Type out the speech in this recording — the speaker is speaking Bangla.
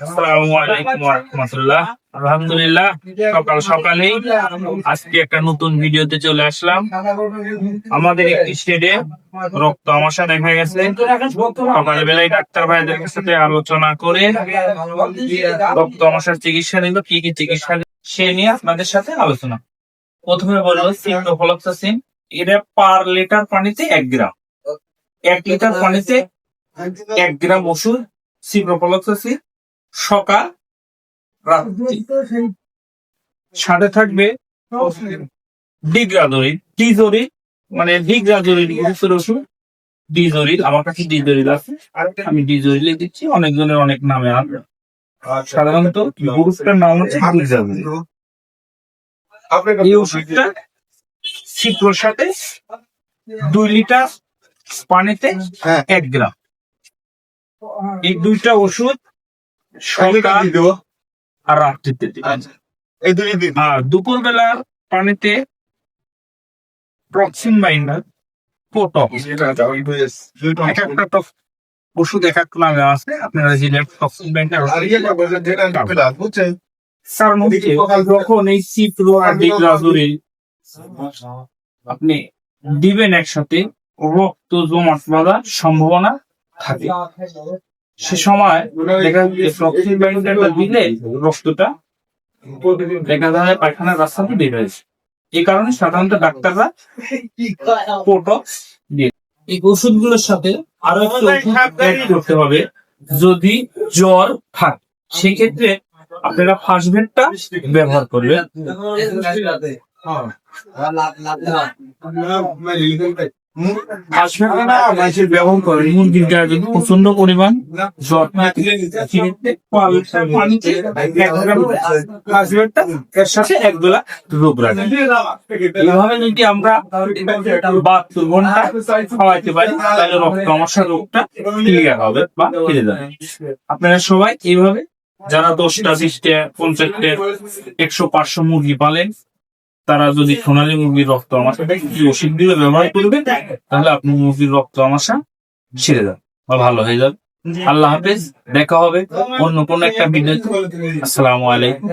আসসালামু আলাইকুম ওয়া আলহামদুলিল্লাহ সকাল সকালেই আজকে একটা নতুন ভিডিওতে চলে আসলাম। আমাদের একটি স্টেডে রক্ত আমাশা দেখা গেছে। সকালে বেলায় ডাক্তার ভাইদের সাথে আলোচনা করে রক্ত আমাশার চিকিৎসা নিল। কি কি চিকিৎসা সে নিয়ে আপনাদের সাথে আলোচনা। প্রথমে বলল সিপ্রোফ্লক্সাসিন এটা পার লিটার পানিতে এক গ্রাম। এক লিটার পানিতে এক গ্রাম ওষুধ সিপ্রোফ্লক্সাসিন সকাল রাত্রি। সাথে থাকবে ডিগ্রাজোরিন ডিজোরিন মানে ডিগ্রাজোরিন গ্রুপের ওষুধ ডিজোরিল আমার কাছে ডিজোরিল আছে। আমি ডিজোরিল দিচ্ছি অনেকজনের অনেক নামে আছে। সাধারণত গ্রুপটার নাম হচ্ছে ডিগ্রাজোরিল এই ওষুধটা সিপ্রোর সাথে দুই লিটার পানিতে হ্যাঁ। এক গ্রাম। এই দুইটা ওষুধ সকাল আর রাত্রিতে এই দুই দিন। আর দুপুর পানিতে প্রক্সিন বাইন্ডার পোটক এক একটা ওষুধ এক এক নামে আছে। আপনারা জিলের প্রক্সিন বাইন্ডার কারণ হচ্ছে যখন এই সিপ্রো আর আপনি দিবেন একসাথে রক্ত জমাট বাঁধার সম্ভাবনা থাকে। সে সময় দেখা দিলে রক্তটা দেখা যায় পায়খানার রাস্তাতে বের হয়েছে এই কারণে সাধারণত ডাক্তাররা পোটক্স দিয়ে এই ওষুধগুলোর সাথে আরও একটা ওষুধ করতে হবে। যদি জ্বর থাকে সেক্ষেত্রে আপনারা ফার্স্টবেডটা ব্যবহার করবেন। যদি প্রচণ্ড পরিমাণ এক গ্রাম ফার্স্টবেডটা এর সাথে এক বেলা রোগ রাখে। এইভাবে যদি আমরা বাহাত্তর ঘণ্টা খাওয়াইতে পারি তাহলে রক্ত আমাশা রোগটা ক্লিয়ার হবে বা ফিরে যাবে। আপনারা সবাই এইভাবে যারা দশটা বিশটা পঞ্চাশটা একশো পাঁচশো মুরগি পালেন তারা যদি সোনালী মুরগির রক্ত আমাশা ওষুধ দিয়ে ব্যবহার করবে তাহলে আপনি মুরগির রক্ত আমাশা ছেড়ে যান বা ভালো হয়ে যাবে। আল্লাহ হাফেজ। দেখা হবে অন্য কোন একটা ভিডিওতে। আসসালামু আলাইকুম।